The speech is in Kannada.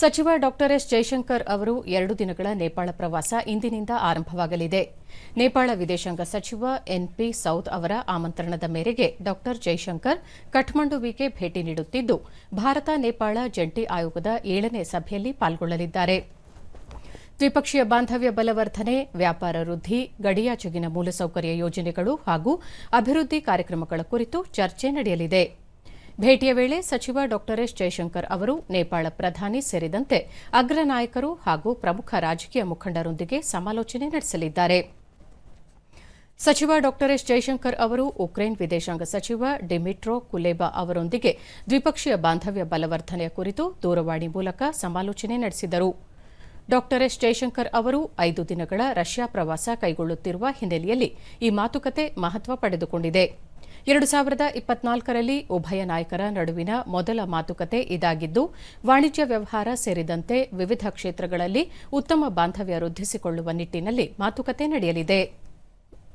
ಸಚಿವ ಡಾಕ್ಟರ್ ಎಸ್ ಜೈಶಂಕರ್ ಅವರು ಎರಡು ದಿನಗಳ ನೇಪಾಳ ಪ್ರವಾಸ ಇಂದಿನಿಂದ ಆರಂಭವಾಗಲಿದೆ. ನೇಪಾಳ ವಿದೇಶಾಂಗ ಸಚಿವ ಎನ್ಪಿ ಸೌದ್ ಅವರ ಆಮಂತ್ರಣದ ಮೇರೆಗೆ ಡಾಕ್ಟರ್ ಜೈಶಂಕರ್ ಕಠ್ಮಂಡುವಿಗೆ ಭೇಟಿ ನೀಡುತ್ತಿದ್ದು, ಭಾರತ ನೇಪಾಳ ಜಂಟಿ ಆಯೋಗದ ಏಳನೇ ಸಭೆಯಲ್ಲಿ ಪಾಲ್ಗೊಳ್ಳಲಿದ್ದಾರೆ. ದ್ವಿಪಕ್ಷೀಯ ಬಾಂಧವ್ಯ ಬಲವರ್ಧನೆ, ವ್ಯಾಪಾರ ವೃದ್ಧಿ, ಗಡಿಯಾಚೆಗಿನ ಮೂಲಸೌಕರ್ಯ ಯೋಜನೆಗಳು ಹಾಗೂ ಅಭಿವೃದ್ಧಿ ಕಾರ್ಯಕ್ರಮಗಳ ಕುರಿತು ಚರ್ಚೆ ನಡೆಯಲಿದೆ. ಭೇಟಿಯ ವೇಳೆ ಸಚಿವ ಡಾಕ್ಟರ್ ಎಸ್ ಜೈಶಂಕರ್ ಅವರು ನೇಪಾಳ ಪ್ರಧಾನಿ ಸೇರಿದಂತೆ ಅಗ್ರ ನಾಯಕರು ಹಾಗೂ ಪ್ರಮುಖ ರಾಜಕೀಯ ಮುಖಂಡರೊಂದಿಗೆ ಸಮಾಲೋಚನೆ ನಡೆಸಲಿದ್ದಾರೆ. ಸಚಿವ ಡಾಕ್ಟರ್ ಎಸ್ ಜೈಶಂಕರ್ ಅವರು ಉಕ್ರೇನ್ ವಿದೇಶಾಂಗ ಸಚಿವ ಡಿಮಿಟ್ರೋ ಕುಲೇಬಾ ಅವರೊಂದಿಗೆ ದ್ವಿಪಕ್ಷೀಯ ಬಾಂಧವ್ಯ ಬಲವರ್ಧನೆಯ ಕುರಿತು ದೂರವಾಣಿ ಮೂಲಕ ಸಮಾಲೋಚನೆ ನಡೆಸಿದರು. ಡಾಕ್ಟರ್ ಎಸ್ ಜೈಶಂಕರ್ ಅವರು ಐದು ದಿನಗಳ ರಷ್ಯಾ ಪ್ರವಾಸ ಕೈಗೊಳ್ಳುತ್ತಿರುವ ಹಿನ್ನೆಲೆಯಲ್ಲಿ ಈ ಮಾತುಕತೆ ಮಹತ್ವ ಪಡೆದುಕೊಂಡಿದೆ. ಎರಡು ಸಾವಿರದ ಇಪ್ಪತ್ನಾಲ್ಕರಲ್ಲಿ ಉಭಯ ನಾಯಕರ ನಡುವಿನ ಮೊದಲ ಮಾತುಕತೆ ಇದಾಗಿದ್ದು, ವಾಣಿಜ್ಯ ವ್ಯವಹಾರ ಸೇರಿದಂತೆ ವಿವಿಧ ಕ್ಷೇತ್ರಗಳಲ್ಲಿ ಉತ್ತಮ ಬಾಂಧವ್ಯ ವೃದ್ಧಿಸಿಕೊಳ್ಳುವ ನಿಟ್ಟಿನಲ್ಲಿ ಮಾತುಕತೆ ನಡೆಯಲಿದೆ.